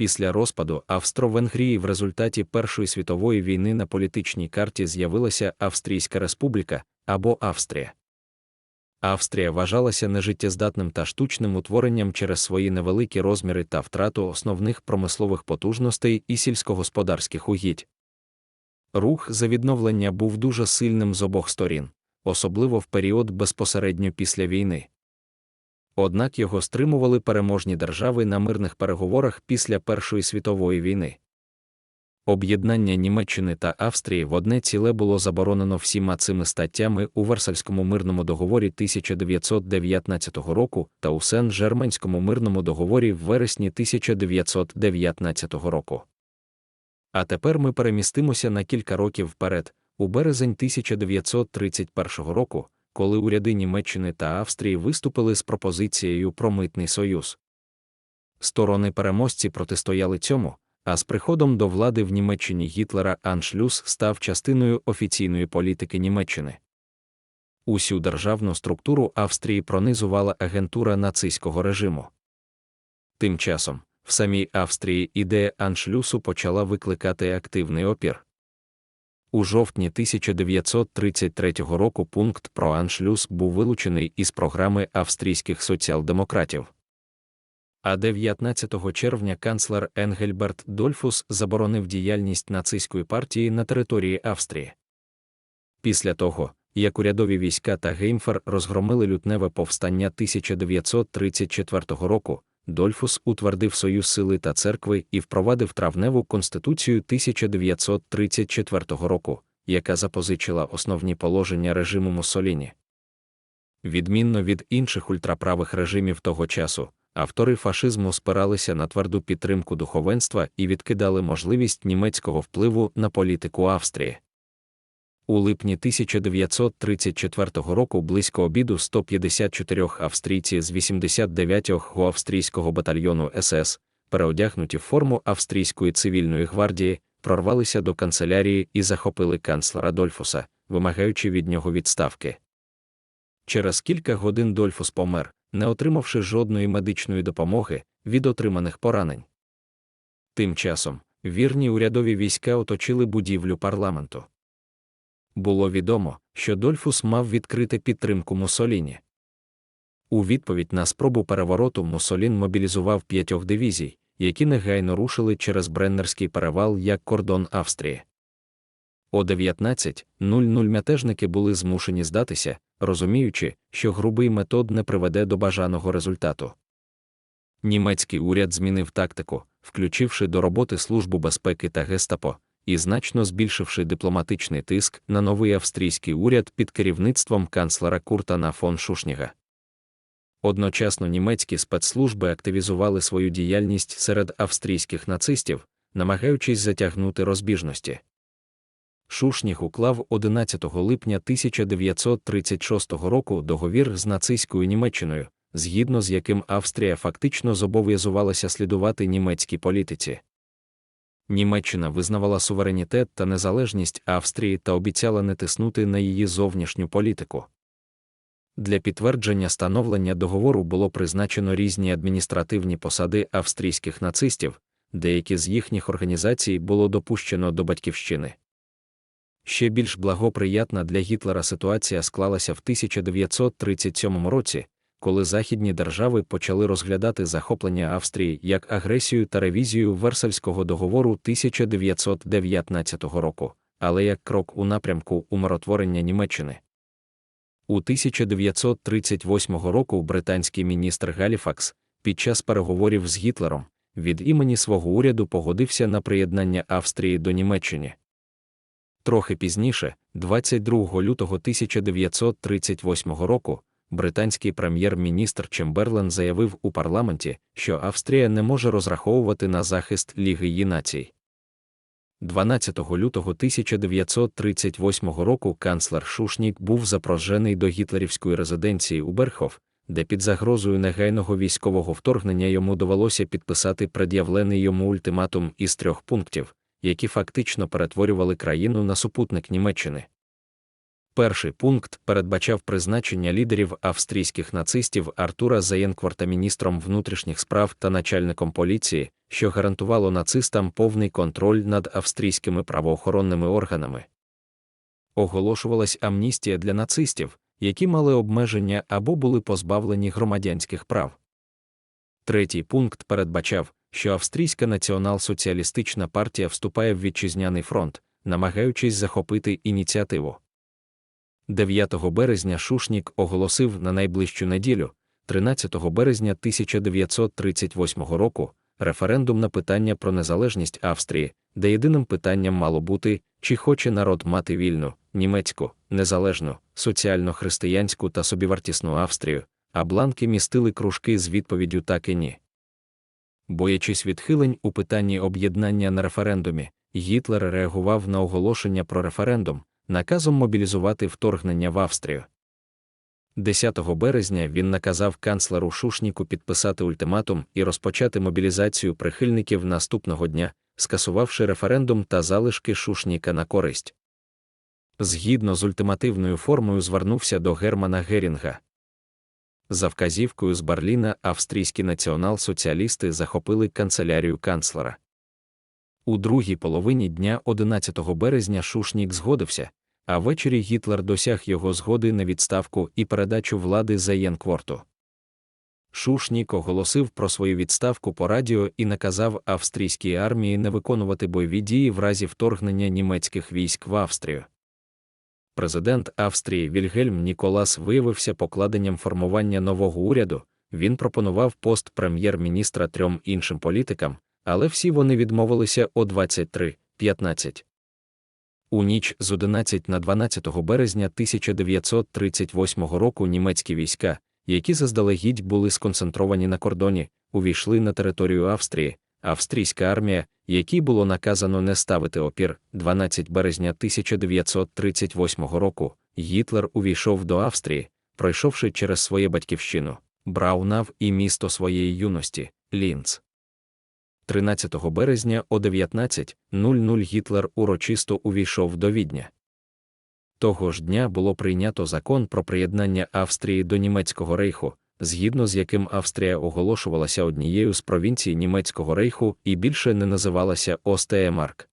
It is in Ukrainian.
Після розпаду Австро-Венгрії в результаті Першої світової війни на політичній карті з'явилася Австрійська Республіка або Австрія. Австрія вважалася нежиттєздатним та штучним утворенням через свої невеликі розміри та втрату основних промислових потужностей і сільськогосподарських угідь. Рух за відновлення був дуже сильним з обох сторін, особливо в період безпосередньо після війни. Однак його стримували переможні держави на мирних переговорах після Першої світової війни. Об'єднання Німеччини та Австрії в одне ціле було заборонено всіма цими статтями у Версальському мирному договорі 1919 року та у Сен-Жерменському мирному договорі в вересні 1919 року. А тепер ми перемістимося на кілька років вперед, у березень 1931 року, коли уряди Німеччини та Австрії виступили з пропозицією про митний союз. Сторони переможці протистояли цьому, а з приходом до влади в Німеччині Гітлера Аншлюс став частиною офіційної політики Німеччини. Усю державну структуру Австрії пронизувала агентура нацистського режиму. Тим часом, в самій Австрії ідея Аншлюсу почала викликати активний опір. У жовтні 1933 року пункт про Аншлюс був вилучений із програми австрійських соціал-демократів. А 19 червня канцлер Енгельберт Дольфус заборонив діяльність нацистської партії на території Австрії. Після того, як урядові війська та Геймфер розгромили лютневе повстання 1934 року, Дольфус утвердив Союз Сили та церкви і впровадив травневу конституцію 1934 року, яка запозичила основні положення режиму Муссоліні. Відмінно від інших ультраправих режимів того часу, автори фашизму спиралися на тверду підтримку духовенства і відкидали можливість німецького впливу на політику Австрії. У липні 1934 року близько обіду 154 австрійці з 89-го австрійського батальйону СС, переодягнуті в форму австрійської цивільної гвардії, прорвалися до канцелярії і захопили канцлера Дольфуса, вимагаючи від нього відставки. Через кілька годин Дольфус помер, не отримавши жодної медичної допомоги від отриманих поранень. Тим часом вірні урядові війська оточили будівлю парламенту. Було відомо, що Дольфус мав відкрити підтримку Мусоліні. У відповідь на спробу перевороту Мусолін мобілізував п'ятьох дивізій, які негайно рушили через Бреннерський перевал як кордон Австрії. О 19.00 мятежники були змушені здатися, розуміючи, що грубий метод не приведе до бажаного результату. Німецький уряд змінив тактику, включивши до роботи Службу безпеки та гестапо, і значно збільшивши дипломатичний тиск на новий австрійський уряд під керівництвом канцлера Куртана фон Шушніга. Одночасно німецькі спецслужби активізували свою діяльність серед австрійських нацистів, намагаючись затягнути розбіжності. Шушніх уклав 11 липня 1936 року договір з нацистською Німеччиною, згідно з яким Австрія фактично зобов'язувалася слідувати німецькій політиці. Німеччина визнавала суверенітет та незалежність Австрії та обіцяла не тиснути на її зовнішню політику. Для підтвердження становлення договору було призначено різні адміністративні посади австрійських нацистів, деякі з їхніх організацій було допущено до батьківщини. Ще більш благоприятна для Гітлера ситуація склалася в 1937 році, коли західні держави почали розглядати захоплення Австрії як агресію та ревізію Версальського договору 1919 року, але як крок у напрямку умиротворення Німеччини. У 1938 року британський міністр Галіфакс під час переговорів з Гітлером від імені свого уряду погодився на приєднання Австрії до Німеччини. Трохи пізніше, 22 лютого 1938 року, британський прем'єр-міністр Чемберлен заявив у парламенті, що Австрія не може розраховувати на захист Ліги її націй. 12 лютого 1938 року канцлер Шушнік був запрожений до гітлерівської резиденції у Берхов, де під загрозою негайного військового вторгнення йому довелося підписати пред'явлений йому ультиматум із трьох пунктів, які фактично перетворювали країну на супутник Німеччини. Перший пункт передбачав призначення лідерів австрійських нацистів Артура Заєнкворта міністром внутрішніх справ та начальником поліції, що гарантувало нацистам повний контроль над австрійськими правоохоронними органами. Оголошувалась амністія для нацистів, які мали обмеження або були позбавлені громадянських прав. Третій пункт передбачав, що Австрійська націонал-соціалістична партія вступає в вітчизняний фронт, намагаючись захопити ініціативу. 9 березня Шушнік оголосив на найближчу неділю, 13 березня 1938 року, референдум на питання про незалежність Австрії, де єдиним питанням мало бути, чи хоче народ мати вільну, німецьку, незалежну, соціально-християнську та собівартісну Австрію, а бланки містили кружки з відповіддю так і ні. Боячись відхилень у питанні об'єднання на референдумі, Гітлер реагував на оголошення про референдум, наказом мобілізувати вторгнення в Австрію. 10 березня він наказав канцлеру Шушніку підписати ультиматум і розпочати мобілізацію прихильників наступного дня, скасувавши референдум та залишки Шушніка на користь. Згідно з ультимативною формою звернувся до Германа Герінга. За вказівкою з Берліна австрійські націонал-соціалісти захопили канцелярію канцлера. У другій половині дня 11 березня Шушнік згодився, а ввечері Гітлер досяг його згоди на відставку і передачу влади Заєнкворту. Шушнік оголосив про свою відставку по радіо і наказав австрійській армії не виконувати бойові дії в разі вторгнення німецьких військ в Австрію. Президент Австрії Вільгельм Ніколас виявився покладенням формування нового уряду. Він пропонував пост прем'єр-міністра трьом іншим політикам, але всі вони відмовилися о 23.15. У ніч з 11 на 12 березня 1938 року німецькі війська, які заздалегідь були сконцентровані на кордоні, увійшли на територію Австрії. Австрійська армія, якій було наказано не ставити опір 12 березня 1938 року, Гітлер увійшов до Австрії, пройшовши через своє батьківщину, Браунав і місто своєї юності Лінц. 13 березня о 19.00 Гітлер урочисто увійшов до Відня. Того ж дня було прийнято закон про приєднання Австрії до Німецького рейху, згідно з яким Австрія оголошувалася однією з провінцій Німецького рейху і більше не називалася Остеємарк.